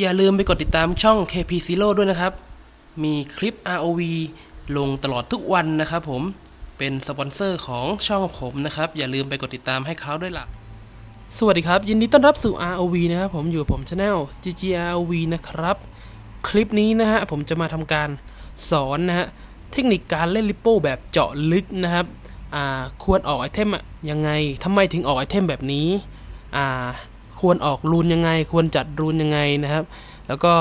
อย่าลืมไปกดติดตามช่อง KP Zero ด้วยนะครับ มีคลิป ROV ลงตลอดทุกวันนะครับผม เป็นสปอนเซอร์ของช่องผมนะครับ อย่าลืมไปกดติดตามให้เขาด้วยล่ะ สวัสดีครับ ยินดีต้อนรับสู่ ROV นะครับ ผมอยู่กับผม Channel GGROV นะครับ คลิปนี้นะฮะผมจะมาทำการสอนนะฮะเทคนิคการเล่นลิปโป้แบบเจาะลึกนะครับ ควรออกไอเทมยังไงทำไมถึงออกไอเทมแบบนี้ อ่า ควรออกรูนยังไง ควรจัดรูนยังไงนะครับ แล้วก็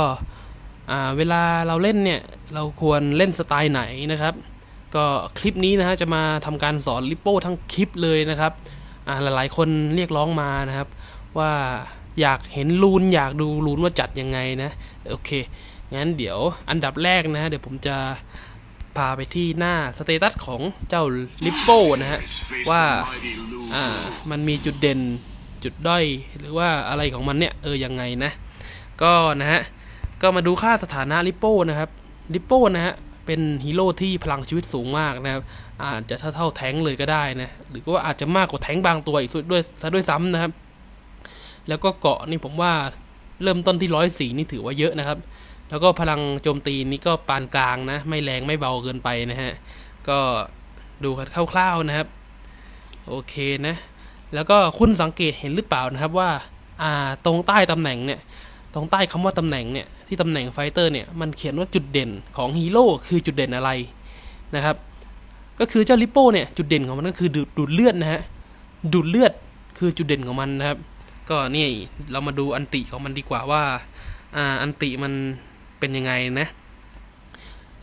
เวลาเราเล่นเนี่ยเราควรเล่นสไตล์ไหนนะครับ ก็คลิปนี้นะฮะจะมาทำการสอนลิปโป้ทั้งคลิปเลยนะครับหลายๆคนเรียกร้องมานะครับ ว่าอยากเห็นรูนอยากดูรูนว่าจัดยังไงนะโอเคงั้นเดี๋ยวอันดับแรกนะฮะเดี๋ยวผมจะพาไปที่หน้าสเตตัสของเจ้าลิปโป้นะฮะว่ามันมีจุดเด่น จุดด้อยหรือว่าอะไรของมันเนี่ยเออยังไงนะก็นะฮะก็มาดูค่าสถานะลิปโป้นะครับลิปโป้นะฮะเป็นฮีโร่ที่พลังชีวิตสูงมากนะครับอาจจะเท่าเท่าแท้งเลยก็ได้นะหรือว่าอาจจะมากกว่าแท้งบางตัวอีกด้วยซะด้วยซ้ำนะครับ แล้วก็เกาะนี่ผมว่าเริ่มต้นที่ร้อยสี่นี่ถือว่าเยอะนะครับ แล้วก็พลังโจมตีนี่ก็ปานกลางนะ ไม่แรงไม่เบาเกินไปนะฮะ ก็ดูกันคร่าวๆนะครับ โอเคนะ แล้วก็คุณสังเกตเห็นหรือเปล่านะครับว่าาตรงใต้ตำแหน่งเนี่ยตรงใต้คำว่าตำแหน่งเนี่ยที่ตำแหน่งไฟเตอร์เนี่ยมันเขียนว่าจุดเด่นของฮีโร่คือจุดเด่นอะไรนะครับ ก็คือเจ้าลิปโป้เนี่ยจุดเด่นของมันก็คือดูดดดเลือดนะฮะดูดเลือดคือจุดเด่นของมันนะครับ ก็นี่เรามาดูอันติของมันดีกว่าว่าอ่าอันติมันเป็นยังไงนะ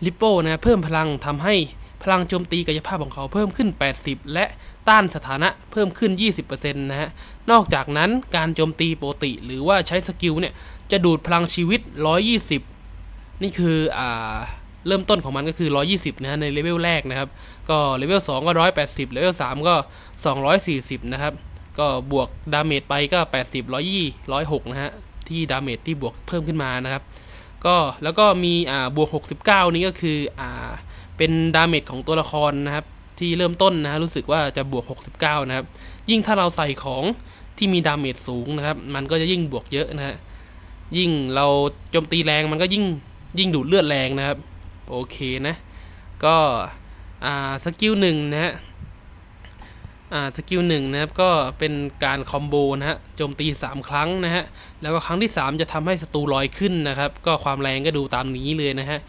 ลิปโป้นะเพิ่มพลังทำให้ พลังโจมตีกายภาพของเขาเพิ่มขึ้น 80 และต้านสถานะเพิ่มขึ้น 20%นะฮะ นอกจากนั้นการโจมตีปกติ หรือว่าใช้สกิลเนี่ย จะดูดพลังชีวิต 120 นี่คืออ่าเริ่มต้นของมันก็คือ 120 นะฮะในเลเวลแรกนะครับ ก็เลเวล2ก็ 180 เลเวล3ก็ 240 นะครับ ก็บวกดาเมจไปก็ 80 120 106 นะฮะ ที่ดาเมจที่บวกเพิ่มขึ้นมานะครับ ก็แล้วก็มีอ่าบวก 69 นี้ก็คืออ่า เป็นดาเมจของตัวละครนะครับ ที่เริ่มต้นนะ รู้สึกว่าจะบวก 69 นะครับ ยิ่งถ้าเราใส่ของที่มีดาเมจสูงนะครับ มันก็จะยิ่งบวกเยอะนะฮะ ยิ่งเราโจมตีแรงมันก็ยิ่งยิ่งดูดเลือดแรงนะครับ โอเคนะ ก็อ่าสกิลหนึ่งนะฮะอ่าสกิลหนึ่งนะครับก็เป็นการคอมโบนะฮะโจมตี 3 ครั้งนะฮะแล้วก็ครั้งที่ 3 จะทำให้ศัตรูลอยขึ้นนะครับ ก็ความแรงก็ดูตามนี้เลยนะฮะ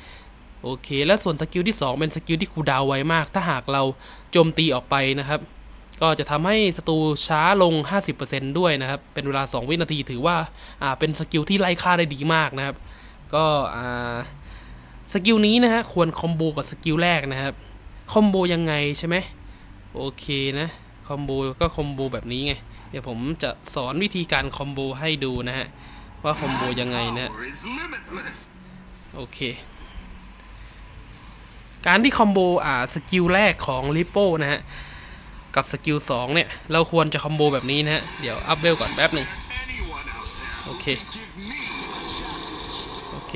โอเค แล้วส่วนสกิลที่ 2 เป็นสกิลที่คูดาวไวมาก ถ้าหากเราโจมตีออกไปนะครับ ก็จะทำให้ศัตรูช้าลง 50%ด้วยนะครับ เป็นเวลา 2 วินาทีถือว่าอ่าเป็นสกิลที่ไล่ฆ่าได้ดีมากนะครับ ก็อ่าสกิลนี้นะฮะควรคอมโบกับสกิลแรกนะครับ คอมโบยังไงใช่ไหมโอเคนะ คอมโบก็คอมโบแบบนี้ไง เดี๋ยวผมจะสอนวิธีการคอมโบให้ดูนะฮะ ว่าคอมโบยังไงนะโอเค การที่คอมโบอ่าสกิลแรกของลิโป้นะฮะ กับสกิล2เนี่ย เราควรจะคอมโบแบบนี้นะฮะ เดี๋ยวอัพเวลก่อนแป๊บหนึ่งโอเค โอเค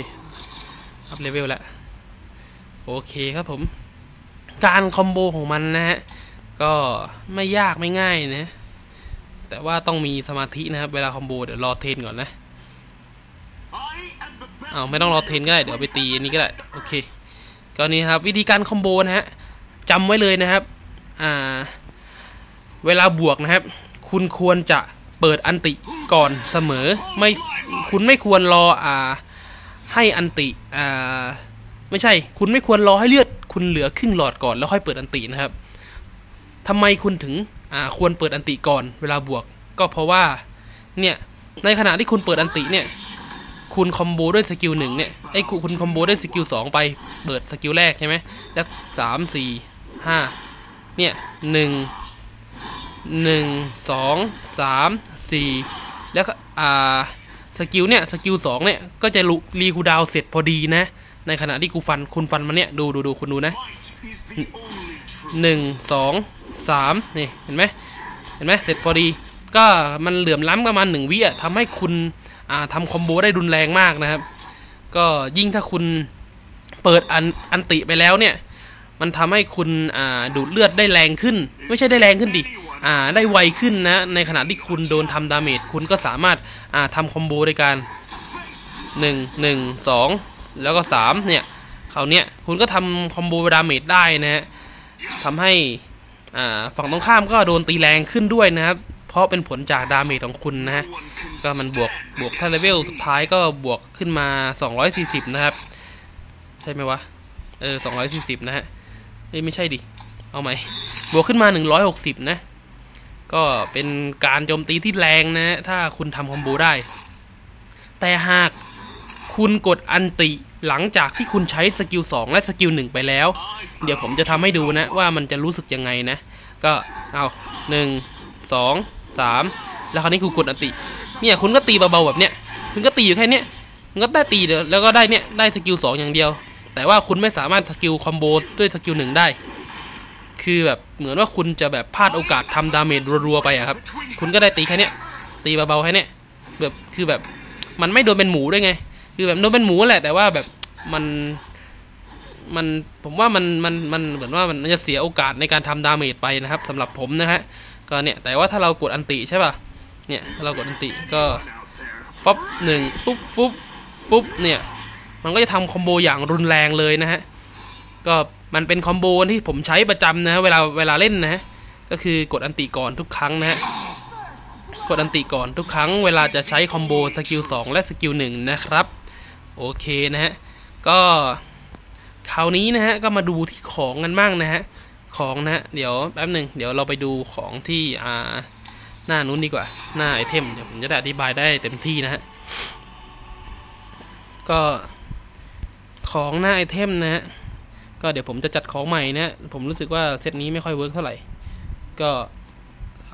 อัพเลเวลแล้ว โอเคครับผม การคอมโบของมันนะฮะ ก็ไม่ยากไม่ง่ายนะ แต่ว่าต้องมีสมาธินะครับ เวลาคอมโบเดี๋ยวรอเทนก่อนนะเอาไม่ต้องรอเทนก็ได้ เดี๋ยวไปตีอันนี้ก็ได้ โอเค ก็นี้ครับวิธีการคอมโบนะฮะจำไว้เลยนะครับอ่าเวลาบวกนะครับ คุณควรจะเปิดอันติก่อนเสมอไม่คุณไม่ควรรออ่าให้อันติอ่าไม่ใช่ คุณไม่ควรรอให้เลือด คุณเหลือครึ่งหลอดก่อนแล้วค่อยเปิดอันตินะครับทำไมคุณถึงอ่าควรเปิดอันติก่อนเวลาบวก ก็เพราะว่าเนี่ยในขณะที่คุณเปิดอันติเนี่ย คุณคอมโบด้วยสกิลหนึ่งเนี่ยไอ้คุณคอมโบด้วยสกิลสองไปเปิดสกิลแรกใช่ไหมแล้วสามสี่ห้าเนี่ยหนึ่งหนึ่งสองสามสี่แล้วอ่าสกิลเนี่ยสกิลสองเนี่ยก็จะลุรีคูดาวเสร็จพอดีนะ ในขณะที่กูฟันคุณฟันมันเนี่ยดูดูดูคุณดูนะหนึ่งสองสามนี่เห็นไหมเห็นไหมเสร็จพอดี ก็มันเหลื่อมล้ำประมาณหนึ่งวิอะทำให้คุณ ทำคอมโบได้รุนแรงมากนะครับ ก็ยิ่งถ้าคุณเปิดอันอันติไปแล้วเนี่ย มันทำให้คุณดูดเลือดได้แรงขึ้น ไม่ใช่ได้แรงขึ้นดิได้ไวขึ้นนะ ในขณะที่คุณโดนทำดาเมจคุณก็สามารถทำคอมโบในการหนึ่งหนึ่งสองแล้วก็สามเนี่ยคราวเนี้ยคุณก็ทำคอมโบดาเมจได้นะฮะทำให้ฝั่งตรงข้ามก็โดนตีแรงขึ้นด้วยนะครับ เพราะเป็นผลจากดาเมจของคุณนะฮะก็มันบวกบวกถ้าเลเวลสุดท้ายก็บวกขึ้นมา 240 นะครับ ใช่ไหมวะ เออ 240 นะฮะเอ้ยไม่ใช่ดิ เอาไหมบวกขึ้นมา 160 นะ ก็เป็นการโจมตีที่แรงนะถ้าคุณทำคอมโบได้ แต่หากคุณกดอันติหลังจากที่คุณใช้สกิล2และสกิล1ไปแล้ว เดี๋ยวผมจะทำให้ดูนะว่ามันจะรู้สึกยังไงนะ ก็เอาหนึ่ง สามแล้วคราวนี้คุณกดอันติ เนี่ยคุณก็ตีเบาๆแบบเนี้ยคุณก็ตีอยู่แค่เนี้ยคุณก็ได้ตีเดียวแล้วก็ได้เนี่ยได้สกิลสองอย่างเดียว แต่ว่าคุณไม่สามารถสกิลคอมโบด้วยสกิลหนึ่งได้ คือแบบเหมือนว่าคุณจะแบบพลาดโอกาสทำดาเมจรัวๆไปอะครับ คุณก็ได้ตีแค่เนี้ยตีเบาๆแค่เนี้ยแบบคือแบบมันไม่โดนเป็นหมูด้วยไง คือแบบโดนเป็นหมูแหละแต่ว่าแบบมันมันผมว่ามันมันมันเหมือนว่ามันจะเสียโอกาสในการทำดาเมจไปนะครับสำหรับผมนะฮะ ก็เนี่ยแต่ว่าถ้าเรากดอันติใช่ป่ะเนี่ยเรากดอันติก็ป๊อปหนึ่งฟุบฟุ๊บฟุ๊บเนี่ยมันก็จะทำคอมโบอย่างรุนแรงเลยนะฮะก็มันเป็นคอมโบที่ผมใช้ประจำนะเวลาเวลาเล่นนะฮะก็คือกดอันติก่อนทุกครั้งนะฮะกดอันติก่อนทุกครั้งเวลาจะใช้คอมโบสกิล2และสกิล1นะครับโอเคนะฮะก็คราวนี้นะฮะก็มาดูที่ของกันบ้างนะฮะ ของนะฮะเดี๋ยวแป๊บหนึ่งเดี๋ยวเราไปดูของที่อ่าหน้านู้นดีกว่า หน้าไอเทมเดี๋ยวผมจะได้อธิบายได้เต็มที่นะฮะก็ของหน้าไอเทมนะฮะก็เดี๋ยวผมจะจัดของใหม่นะผมรู้สึกว่าเซตนี้ไม่ค่อยเวิร์กเท่าไหร่ ก็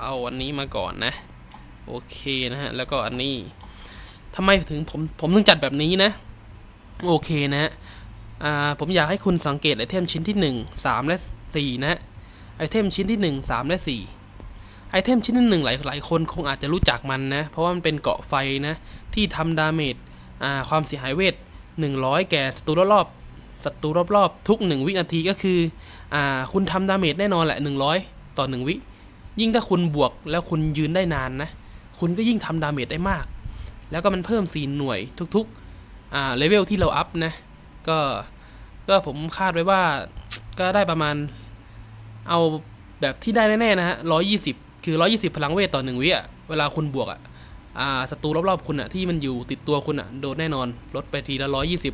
เอาอันนี้มาก่อนนะ โอเคนะฮะ แล้วก็อันนี้ทำไมถึงผมผมถึงจัดแบบนี้นะ โอเคนะฮะผมอยากให้คุณสังเกตไอเทมชิ้นที่ 1 3 และ 4 นะไอเทมชิ้นที่ 1 3 และ 4 ไอเทมชิ้นที่หนึ่งหลายหลายคนคงอาจจะรู้จักมันนะ เพราะว่ามันเป็นเกาะไฟนะ ที่ทำดาเมจความเสียหายเวท 100 แก่ศัตรูรอบศัตรูรอบๆ ทุก 1 วินาทีก็คืออคุณทำดาเมจแน่นอนแหละ 100 ต่อ 1 วิ ยิ่งถ้าคุณบวกแล้วคุณยืนได้นานนะ คุณก็ยิ่งทำดาเมจได้มาก แล้วก็มันเพิ่ม 4 หน่วยทุกๆเลเวลที่เราอัพนะ ก็ก็ผมคาดไว้ว่า ก็ได้ประมาณ เอาแบบที่ได้แน่ๆนะฮะร้อยี่สิบคือร้อยี่สิบพลังเวทต่อหนึ่งวิอะ เวลาคุณบวกอะอ่าศัตรูรอบๆคุณอะที่มันอยู่ติดตัวคุณอะโดนแน่นอน ลดไปทีละร้อยี่สิบ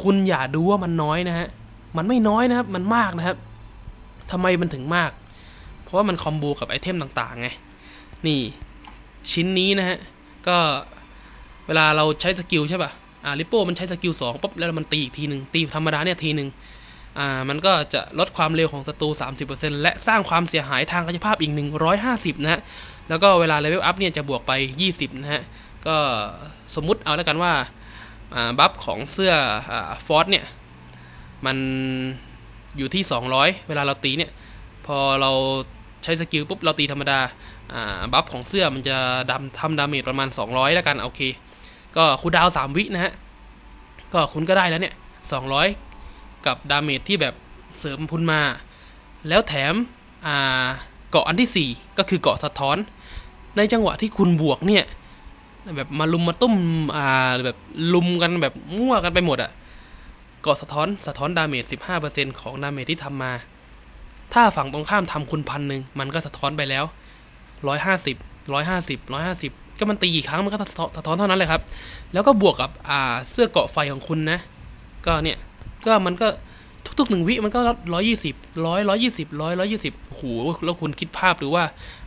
คุณอย่าดูว่ามันน้อยนะฮะ มันไม่น้อยนะครับ มันมากนะครับทำไมมันถึงมาก เพราะว่ามันคอมโบกับไอเทมต่างๆไง นี่ชิ้นนี้นะฮะ ก็เวลาเราใช้สกิลใช่ป่ะ อ่าลิปโป้มันใช้สกิลสองปุ๊บแล้วมันตีอีกทีหนึ่งตีธรรมดาเนี่ยทีหนึ่ง มันก็จะลดความเร็วของศัตรู 30%และสร้างความเสียหายทางกายภาพอีก 150 นะฮะ แล้วก็เวลาเลเวลอัพเนี่ยจะบวกไป 20 นะฮะ ก็สมมุติเอาแล้วกันว่าบัฟของเสื้ออฟอสเนี่ย มันอยู่ที่ 200 เวลาเราตีเนี่ย พอเราใช้สกิลปุ๊บเราตีธรรมดาบัฟของเสื้อมันจะดำทำดาเมจประมาณ 200 แล้วกัน โอเค ก็คูดาวน์สามวินะฮะ ก็คุณก็ได้แล้วเนี่ยสองร้อย กับดาเมจที่แบบเสริมพุนมา แล้วแถมเกาะอันที่สี่ก็คือเกาะสะท้อน ในจังหวะที่คุณบวกเนี่ยแบบมาลุมมาตุ้มอ่าแบบลุมกันแบบมั่วกันไปหมดอะเกาะสะท้อนสะท้อนดาเมจสิบห้าเปอร์เซ็นของดาเมจที่ทำมา ถ้าฝั่งตรงข้ามทำคุณพันหนึ่งมันก็สะท้อนไปแล้วร้อยห้าสิบร้อยห้าสิบร้อยห้าสิบก็มันตีกี่ครั้งมันก็สะท้อนเท่านั้นเลยครับ แล้วก็บวกกับอ่าเสื้อเกาะไฟของคุณนะ ก็เนี่ย ก็มันก็ทุกๆหนึ่งวิมันก็ร้อยยี่สิบร้อยร้อยยี่สิบร้อยร้อยยี่สิบโอ้โหแล้วคุณคิดภาพหรือว่า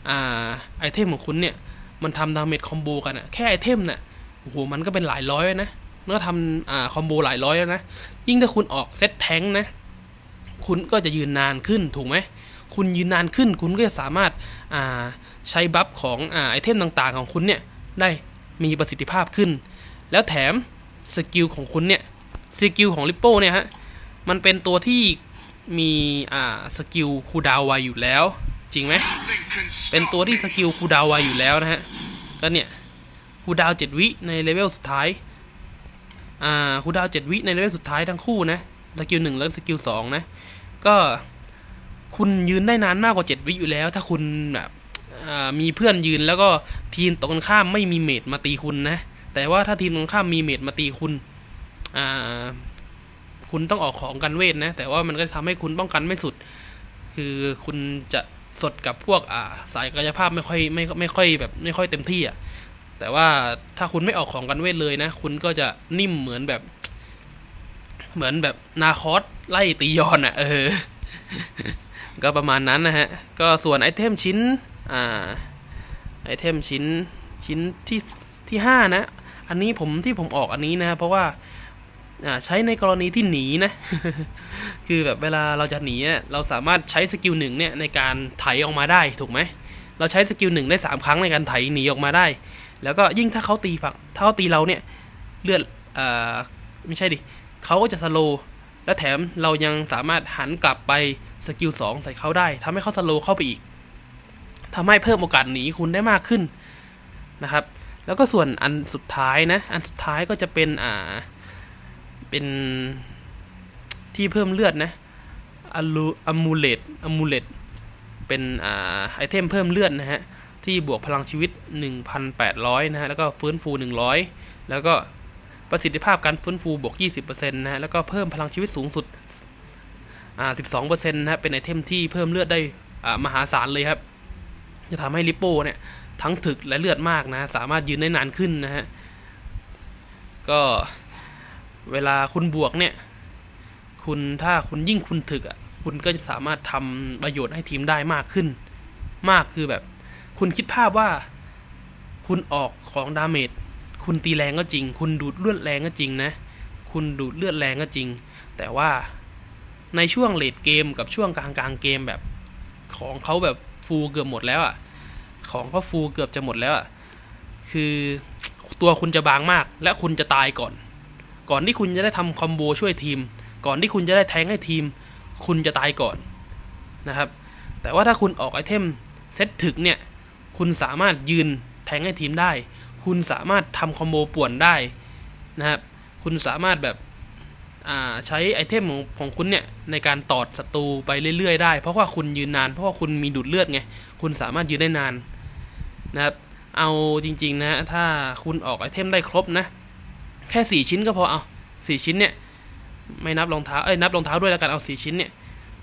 อ่า ไอเทมของคุณเนี่ย มันทำดาเมจคอมโบกันอะแค่ไอเทมน่ะโอ้โหมันก็เป็นหลายร้อยนะมันก็ทำอ่าคอมโบหลายร้อยแล้วนะ ยิ่งถ้าคุณออกเซตแทงนะ คุณก็จะยืนนานขึ้นถูกไหม คุณยืนนานขึ้น คุณก็จะสามารถอ่าใช้บัฟของอ่าไอเทมต่างๆของคุณเนี่ย ได้มีประสิทธิภาพขึ้น แล้วแถมสกิลของคุณเนี่ย สกิลของลิปโป้เนี่ยฮะ มันเป็นตัวที่มีอ่าสกิลคูดาวไวอยู่แล้ว จริงไหมเป็นตัวที่สกิลคูดาวไวอยู่แล้วนะฮะก็เนี่ยคูดาวเจ็ดวิในเลเวลสุดท้ายอ่าคูดาวเจ็ดวิในเลเวลสุดท้ายทั้งคู่นะสกิลหนึ่งแล้วสกิลสองนะ ก็คุณยืนได้นานมากกว่าเจ็ดวิอยู่แล้ว ถ้าคุณแบบมีเพื่อนยืนแล้วก็ทีมตรงกันข้ามไม่มีเมดมาตีคุณนะ แต่ว่าถ้าทีมตรงข้ามมีเมดมาตีคุณ คุณต้องออกของกันเวทนะ แต่ว่ามันก็ทำให้คุณป้องกันไม่สุด คือคุณจะสดกับพวกอ่าสายกายภาพไม่ค่อยไม่ไม่ค่อยแบบไม่ค่อยเต็มที่อะแต่ว่าถ้าคุณไม่ออกของกันเวทเลยนะ คุณก็จะนิ่มเหมือนแบบ เหมือนแบบนาคอสไล่ตียอนอะ เออ ก็ประมาณนั้นนะฮะ ก็ส่วนไอเทมชิ้น อ่า ไอเทมชิ้นชิ้นที่ที่ห้านะ อันนี้ผมที่ผมออกอันนี้นะ เพราะว่า ใช้ในกรณีที่หนีนะ คือแบบเวลาเราจะหนีเนี่ยเราสามารถใช้สกิลหนึ่งเนี่ยในการไถออกมาได้ถูกไหม เราใช้สกิลหนึ่งได้สามครั้งในการไถหนีออกมาได้ แล้วก็ยิ่งถ้าเขาตีฝั่งถ้าเขาตีเราเนี่ยเลือดอ่าไม่ใช่ดิเขาก็จะสโลว์และแถมเรายังสามารถหันกลับไปสกิลสองใส่เขาได้ทำให้เขาสโลว์เข้าไปอีกทำให้เพิ่มโอกาสหนีคุณได้มากขึ้นนะครับ แล้วก็ส่วนอันสุดท้ายนะ อันสุดท้ายก็จะเป็นอ่า เป็นที่เพิ่มเลือดนะอะลูอะมูเลตอะมูเลตเป็นอ่าไอเทมเพิ่มเลือดนะฮะ ที่บวกพลังชีวิต 1,800 นะฮะ แล้วก็ฟื้นฟู 100 แล้วก็ประสิทธิภาพการฟื้นฟูบวก 20%นะฮะ แล้วก็เพิ่มพลังชีวิตสูงสุดอ่า12%นะฮะ เป็นไอเทมที่เพิ่มเลือดได้อ่ามหาศาลเลยครับ จะทำให้ลิปโป้เนี่ยทั้งถึกและเลือดมากนะ สามารถยืนได้นานขึ้นนะฮะ ก็ เวลาคุณบวกเนี่ย คุณถ้าคุณยิ่งคุณถึกอะ คุณก็จะสามารถทำประโยชน์ให้ทีมได้มากขึ้น มากคือแบบ คุณคิดภาพว่า คุณออกของดาเมจ คุณตีแรงก็จริง คุณดูดเลือดแรงก็จริงนะ คุณดูดเลือดแรงก็จริง แต่ว่าในช่วงเลดเกมกับช่วงกลางกลางเกมแบบ ของเขาแบบฟูลเกือบหมดแล้วอะ ของเขาฟูลเกือบจะหมดแล้วอะ คือตัวคุณจะบางมากและคุณจะตายก่อน ก่อนที่คุณจะได้ทำคอมโบช่วยทีม ก่อนที่คุณจะได้แทงให้ทีม คุณจะตายก่อนนะครับ แต่ว่าถ้าคุณออกไอเทมเซตถึกเนี่ย คุณสามารถยืนแทงให้ทีมได้ คุณสามารถทำคอมโบป่วนได้นะครับ คุณสามารถแบบอ่าใช้ไอเทมของของคุณเนี่ย ในการตอดศัตรูไปเรื่อยๆได้ เพราะว่าคุณยืนนาน เพราะว่าคุณมีดูดเลือดไง คุณสามารถยืนได้นานนะครับ เอาจริงๆนะ ถ้าคุณออกไอเทมได้ครบนะ แค่สี่ชิ้นก็พอเอาสี่ชิ้นเนี่ย ไม่นับรองเท้าเอ้ยนับรองเท้าด้วยแล้วกันเอาสี่ชิ้นเนี่ย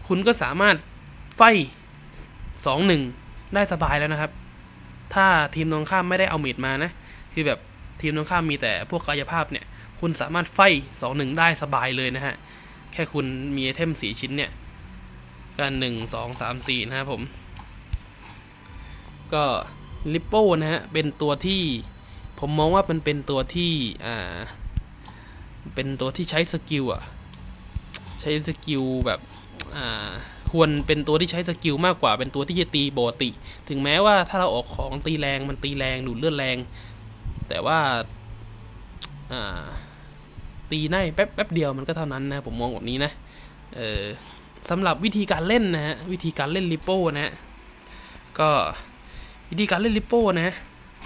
คุณก็สามารถไฟสองหนึ่งได้สบายแล้วนะครับ ถ้าทีมตรงข้ามไม่ได้เอาเมดมานะ คือแบบทีมตรงข้ามมีแต่พวกกายภาพเนี่ย คุณสามารถไฟสองหนึ่งได้สบายเลยนะฮะ แค่คุณมีไอเทมสี่ชิ้นเนี่ยก็หนึ่งสองสามสี่นะครับผม ก็ลิปโป้นะฮะ เป็นตัวที่ ผมมองว่ามันเป็นตัวที่อ่าเป็นตัวที่ใช้สกิลอะใช้สกิลแบบอ่าควรเป็นตัวที่ใช้สกิลมากกว่าเป็นตัวที่จะตีปกติ ถึงแม้ว่าถ้าเราออกของตีแรงมันตีแรงดูดเลือดแรง แต่ว่าอ่าตีได้แป๊บแป๊บเดียวมันก็เท่านั้นนะ ผมมองแบบนี้นะเออสำหรับวิธีการเล่นนะฮะวิธีการเล่นลิปโป้นะฮะก็วิธีการเล่นลิปโป้นะฮะ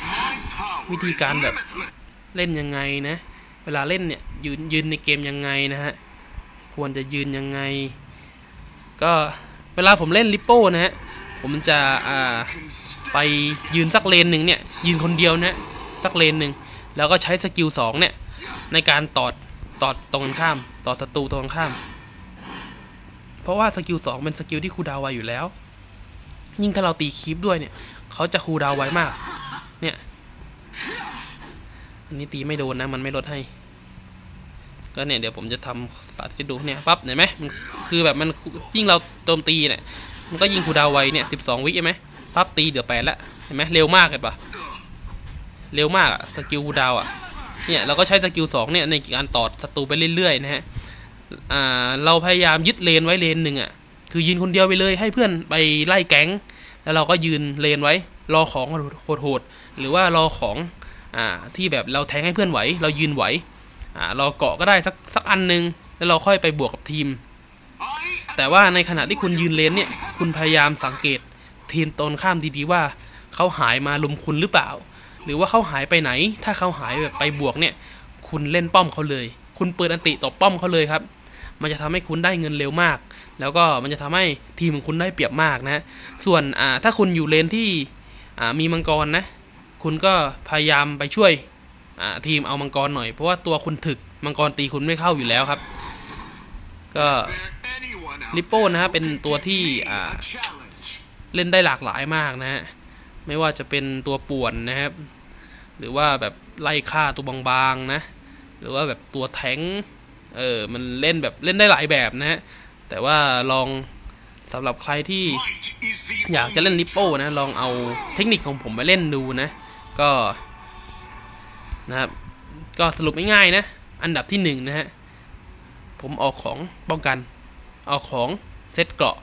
My power วิธีการแบบเล่นยังไงนะ เวลาเล่นเนี่ยยืนยืนในเกมยังไงนะฮะ ควรจะยืนยังไง ก็เวลาผมเล่นลิปโป้นะฮะ ผมจะอ่าไปยืนสักเลนหนึ่งเนี่ย ยืนคนเดียวนะสักเลนหนึ่งแล้วก็ใช้สกิลสองเนี่ย ในการตอดตอดตรงข้ามตอดศัตรูตรงข้าม เพราะว่าสกิลสองเป็นสกิลที่คูดาวไวอยู่แล้ว ยิ่งถ้าเราตีคีปด้วยเนี่ย เขาจะคูดาวไวมาก เนี่ย อันนี้ตีไม่โดนนะ มันไม่ลดให้ ก็เนี่ยเดี๋ยวผมจะทำสาธิตดูเนี่ยปั๊บเห็นไหมมันคือแบบมันยิ่งเราโจมตีเนี่ย มันก็ยิงคูดาวไวเนี่ยสิบสองวิใช่ไหมปั๊บตีเดี๋ยวแปดละเห็นไหมเร็วมากเห็นปะเร็วมากสกิลคูดาวน์อะเนี่ยเราก็ใช้สกิลสองเนี่ยในการตอดศัตรูไปเรื่อยๆนะฮะอ่าเราพยายามยึดเลนไว้เลนหนึ่งอะคือยืนคนเดียวไปเลยให้เพื่อนไปไล่แก๊ง แล้วเราก็ยืนเลนไว้ รอของโหดๆหรือว่ารอของ อ่าที่แบบเราแทงให้เพื่อนไหว เรายืนไหวอ่าเราเกาะก็ได้สักสักอันหนึง แล้วเราค่อยไปบวกกับทีม แต่ว่าในขณะที่คุณยืนเลนเนี่ยคุณพยายามสังเกตทีมตรงข้ามดีๆว่าเขาหายมาลุมคุณหรือเปล่า หรือว่าเขาหายไปไหน ถ้าเขาหายแบบไปบวกเนี่ย คุณเล่นป้อมเขาเลย คุณเปิดอันติตบป้อมเขาเลยครับ มันจะทำให้คุณได้เงินเร็วมาก แล้วก็มันจะทำให้ทีมของคุณได้เปรียบมากนะ ส่วนอ่าถ้าคุณอยู่เลนที่อ่ามีมังกรนะ คุณก็พยายามไปช่วยทีมเอามังกรหน่อย เพราะว่าตัวคุณถึกมังกรตีคุณไม่เข้าอยู่แล้วครับ ก็ลิปโป้นะฮะเป็นตัวที่เล่นได้หลากหลายมากนะฮะไม่ว่าจะเป็นตัวป่วนนะครับ หรือว่าแบบไล่ฆ่าตัวบางๆนะ หรือว่าแบบตัวแทงเออมันเล่นแบบเล่นได้หลายแบบนะฮะแต่ว่าลองสำหรับใครที่อยากจะเล่นลิปโป้นะ ลองเอาเทคนิคของผมไปเล่นดูนะ ก็นะครับ ก็สรุปง่ายๆนะ อันดับที่หนึ่งนะฮะ ผมออกของป้องกัน ออกของเซตเกราะ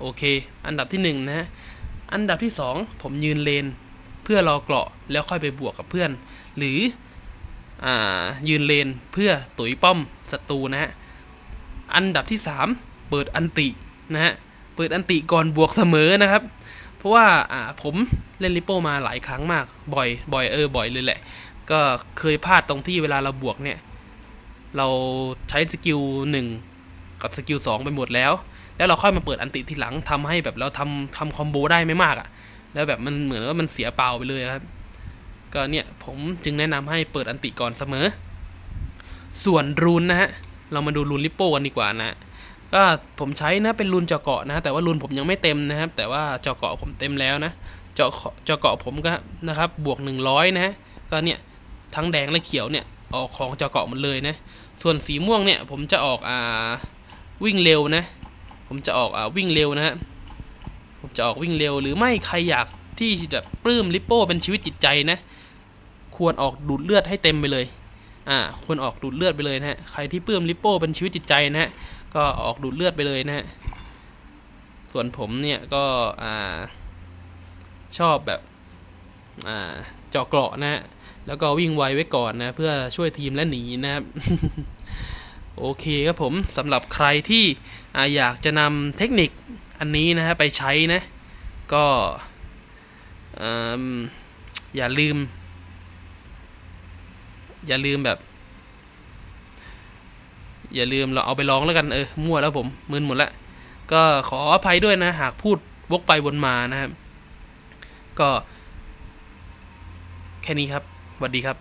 โอเค อันดับที่หนึ่งนะฮะ อันดับที่สองผมยืนเลน เพื่อรอเกราะแล้วค่อยไปบวกกับเพื่อน หรืออ่ายืนเลนเพื่อตุ๋ยป้อมศัตรูนะฮะ อันดับที่สามเปิดอันตินะฮะ เปิดอันติก่อนบวกเสมอนะครับ เพราะว่าอ่าผมเล่นลิปโปมาหลายครั้งมาก บ่อย บ่อยเออ บ่อยเลยแหละ ก็เคยพลาดตรงที่เวลาเราบวกเนี่ย เราใช้สกิลหนึ่งกับสกิลสองไปหมดแล้ว แล้วเราค่อยมาเปิดอันติทีหลังทำให้แบบเราทำทำคอมโบได้ไม่มากอะ่ะ แล้วแบบมันเหมือนว่ามันเสียเปล่าไปเลยครับ ก็เนี่ยผมจึงแนะนำให้เปิดอันติก่อนเสมอ ส่วนรูนนะฮะ เรามาดูรูนลิปโป้กันดีกว่านะ ก็ผมใช้นะเป็นรูนเจาะเกาะนะ แต่ว่ารูนผมยังไม่เต็มนะครับ แต่ว่าเจาะเกาะผมเต็มแล้วนะเจาะเจาะเกาะผมก็นะครับ บวก 100นะฮะก็เนี่ยทั้งแดงและเขียวเนี่ยออกของเจาะเกาะหมดเลยนะ ส่วนสีม่วงเนี่ยผมจะออกอ่าวิ่งเร็วนะ ผมจะออกอ่าวิ่งเร็วนะฮะผมจะออกวิ่งเร็วหรือไม่ใครอยากที่จะปลื้มลิปโป้เป็นชีวิตจิตใจนะ ควรออกดูดเลือดให้เต็มไปเลยอ่าควรออกดูดเลือดไปเลยนะฮะใครที่ปลื้มลิปโป้เป็นชีวิตจิตใจนะฮะ ก็ออกดูดเลือดไปเลยนะฮะ ส่วนผมเนี่ยก็อ่าชอบแบบอ่าเจาะเกราะนะฮะ แล้วก็วิ่งไวไว้ก่อนนะ เพื่อช่วยทีมและหนีนะครับโอเคครับผมสำหรับใครที่ออยากจะนำเทคนิคอันนี้นะฮะไปใช้นะ ก็อย่าลืม อย่าลืมแบบ อย่าลืมเราเอาไปลองแล้วกันเออมั่วแล้วผมมึนหมดละก็ขออภัยด้วยนะ หากพูดวกไปวนมานะครับ ก็ แค่นี้ครับสวัสดีครับ